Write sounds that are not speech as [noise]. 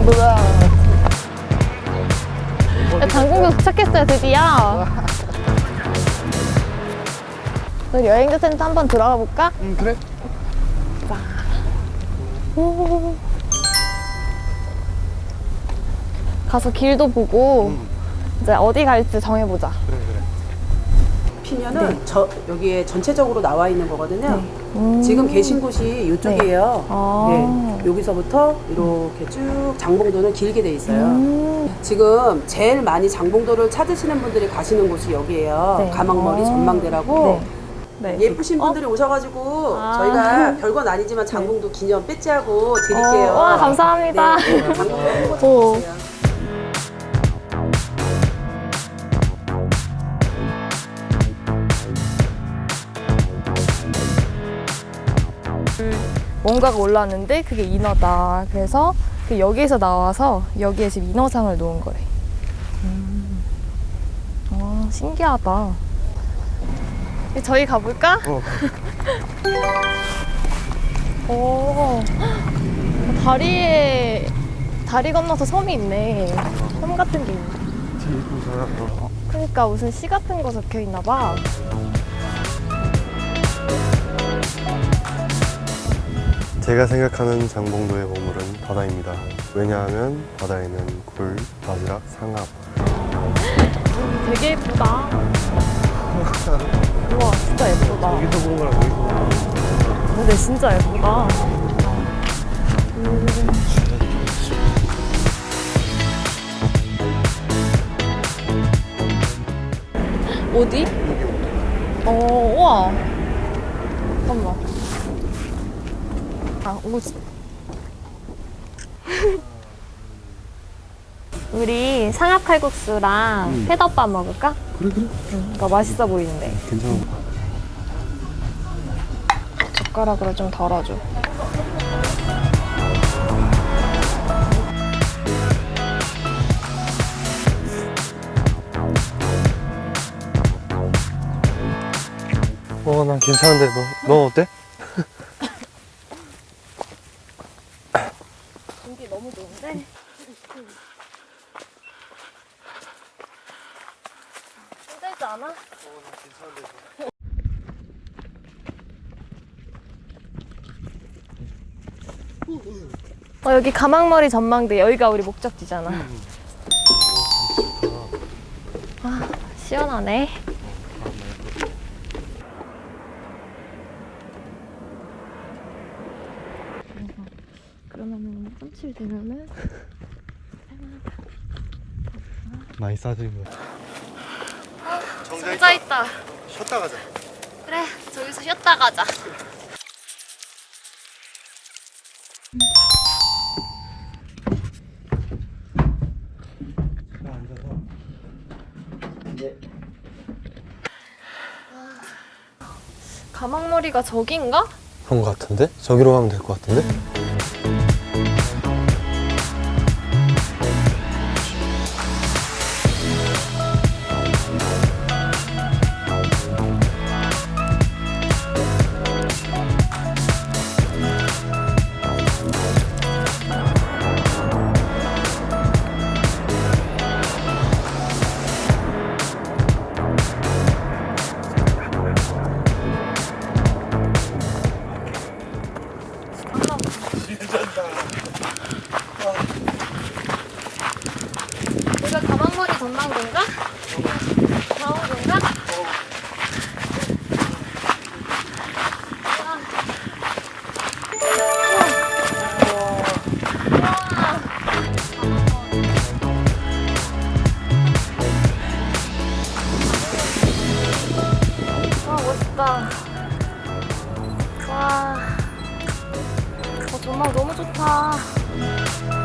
정도다. 야, 장공도 도착했어요, 드디어. 우리 여행자 센터 한번 들어가 볼까? 응, 그래. 자. 가서 길도 보고, 음. 이제 어디 갈지 정해보자. 그래. 그래. 피면은 저 여기에 전체적으로 나와 있는 거거든요. 음. 지금 계신 곳이 이쪽이에요. 아. 네. 여기서부터 이렇게 쭉 장봉도는 길게 돼 있어요. 음. 지금 제일 많이 장봉도를 찾으시는 분들이 가시는 곳이 여기예요. 네. 가망머리 아. 전망대라고. 네. 예쁘신 분들이 오셔가지고 아. 저희가 [laughs] 별건 아니지만 장봉도 기념 배지하고 드릴게요. 어, 와, 감사합니다. 네, 장봉도 한번 오. 보세요. 뭔가가 올랐는데 그게 인어다. 그래서 그 여기에서 나와서 여기에 지금 인어상을 놓은 거래. 음. 와, 신기하다. 저희 가볼까? 어. [laughs] 오, 다리에 다리 건너서 섬이 있네. 섬 같은 게 있네. 그러니까 무슨 시 같은 거 적혀 있나 봐. 제가 생각하는 장봉도의 보물은 바다입니다. 왜냐하면 바다에는 굴, 바지락, 상합, 되게 예쁘다. 우와, 진짜 예쁘다. 여기서 본 거랑 여기서 본 거랑. 근데 진짜 예쁘다. 어디? 어, 우와. 잠깐만. 아, 오지. 우리 상합 칼국수랑 회덮밥 먹을까? 그래 그래. 응, 이거 맛있어 보이는데. 괜찮아. 젓가락으로 좀 덜어줘. 어, 난 괜찮은데 너, 너 어때? 공기 좋은데? 힘들지 않아? 어, 여기 가망머리 전망대 여기가 우리 목적지잖아. 아 시원하네. 펀치를 되면은 많이 싸지는 거. 정자 있다. 쉬었다 가자. 그래 저기서 쉬었다 가자. 가망머리가 저긴가? 그런 거 같은데? 저기로 가면 될 것 같은데? 전망대인가? 가운데인가? 와 와, 저 전망 너무 좋다.